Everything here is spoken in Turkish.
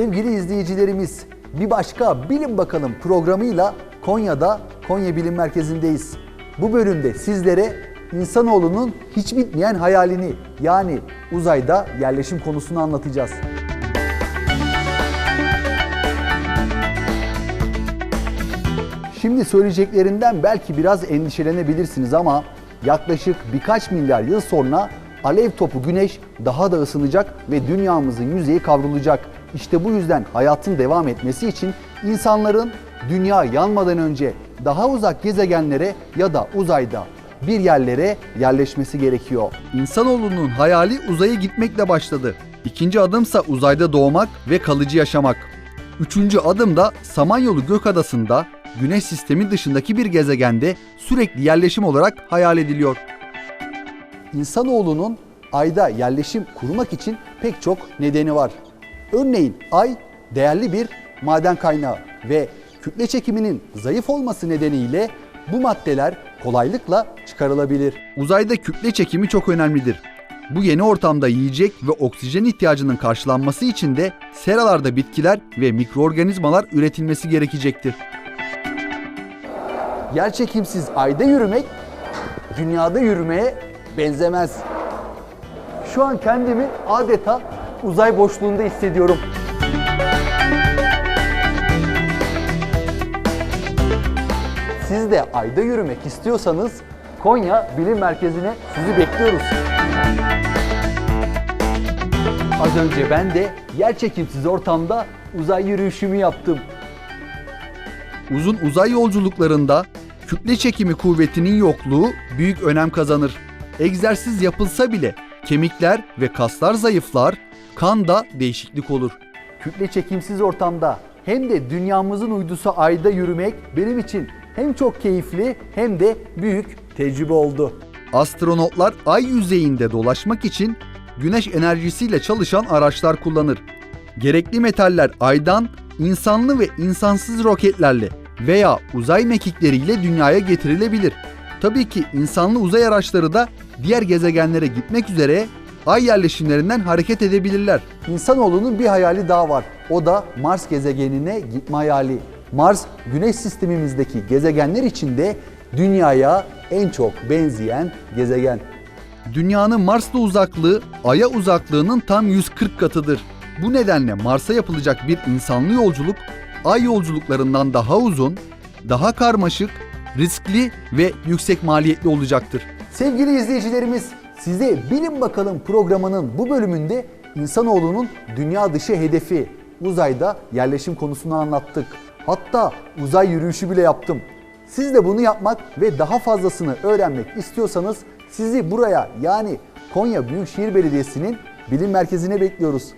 Sevgili izleyicilerimiz, bir başka Bilin Bakalım programıyla Konya'da Konya Bilim Merkezi'ndeyiz. Bu bölümde sizlere insanoğlunun hiç bitmeyen hayalini yani uzayda yerleşim konusunu anlatacağız. Şimdi söyleyeceklerinden belki biraz endişelenebilirsiniz ama yaklaşık birkaç milyar yıl sonra alev topu güneş daha da ısınacak ve dünyamızın yüzeyi kavrulacak. İşte bu yüzden hayatın devam etmesi için insanların dünya yanmadan önce daha uzak gezegenlere ya da uzayda bir yerlere yerleşmesi gerekiyor. İnsanoğlunun hayali uzaya gitmekle başladı. İkinci adımsa uzayda doğmak ve kalıcı yaşamak. Üçüncü adım da Samanyolu Gökadası'nda Güneş sistemi dışındaki bir gezegende sürekli yerleşim olarak hayal ediliyor. İnsanoğlunun ayda yerleşim kurmak için pek çok nedeni var. Örneğin ay değerli bir maden kaynağı ve kütle çekiminin zayıf olması nedeniyle bu maddeler kolaylıkla çıkarılabilir. Uzayda kütle çekimi çok önemlidir. Bu yeni ortamda yiyecek ve oksijen ihtiyacının karşılanması için de seralarda bitkiler ve mikroorganizmalar üretilmesi gerekecektir. Yerçekimsiz ayda yürümek dünyada yürümeye benzemez. Şu an kendimi adeta uzay boşluğunda hissediyorum. Siz de ayda yürümek istiyorsanız Konya Bilim Merkezi'ne sizi bekliyoruz. Az önce ben de yerçekimsiz ortamda uzay yürüyüşümü yaptım. Uzun uzay yolculuklarında kütle çekimi kuvvetinin yokluğu büyük önem kazanır. Egzersiz yapılsa bile kemikler ve kaslar zayıflar, kanda değişiklik olur. Kütle çekimsiz ortamda hem de dünyamızın uydusu ayda yürümek benim için hem çok keyifli hem de büyük tecrübe oldu. Astronotlar ay yüzeyinde dolaşmak için güneş enerjisiyle çalışan araçlar kullanır. Gerekli metaller aydan insanlı ve insansız roketlerle veya uzay mekikleriyle dünyaya getirilebilir. Tabii ki insanlı uzay araçları da diğer gezegenlere gitmek üzere ay yerleşimlerinden hareket edebilirler. İnsanoğlunun bir hayali daha var. O da Mars gezegenine gitme hayali. Mars, Güneş sistemimizdeki gezegenler içinde Dünya'ya en çok benzeyen gezegen. Dünyanın Mars'la uzaklığı Ay'a uzaklığının tam 140 katıdır. Bu nedenle Mars'a yapılacak bir insanlı yolculuk Ay yolculuklarından daha uzun, daha karmaşık, riskli ve yüksek maliyetli olacaktır. Sevgili izleyicilerimiz, size Bilin Bakalım programının bu bölümünde insanoğlunun dünya dışı hedefi uzayda yerleşim konusunu anlattık. Hatta uzay yürüyüşü bile yaptım. Siz de bunu yapmak ve daha fazlasını öğrenmek istiyorsanız sizi buraya yani Konya Büyükşehir Belediyesi'nin bilim merkezine bekliyoruz.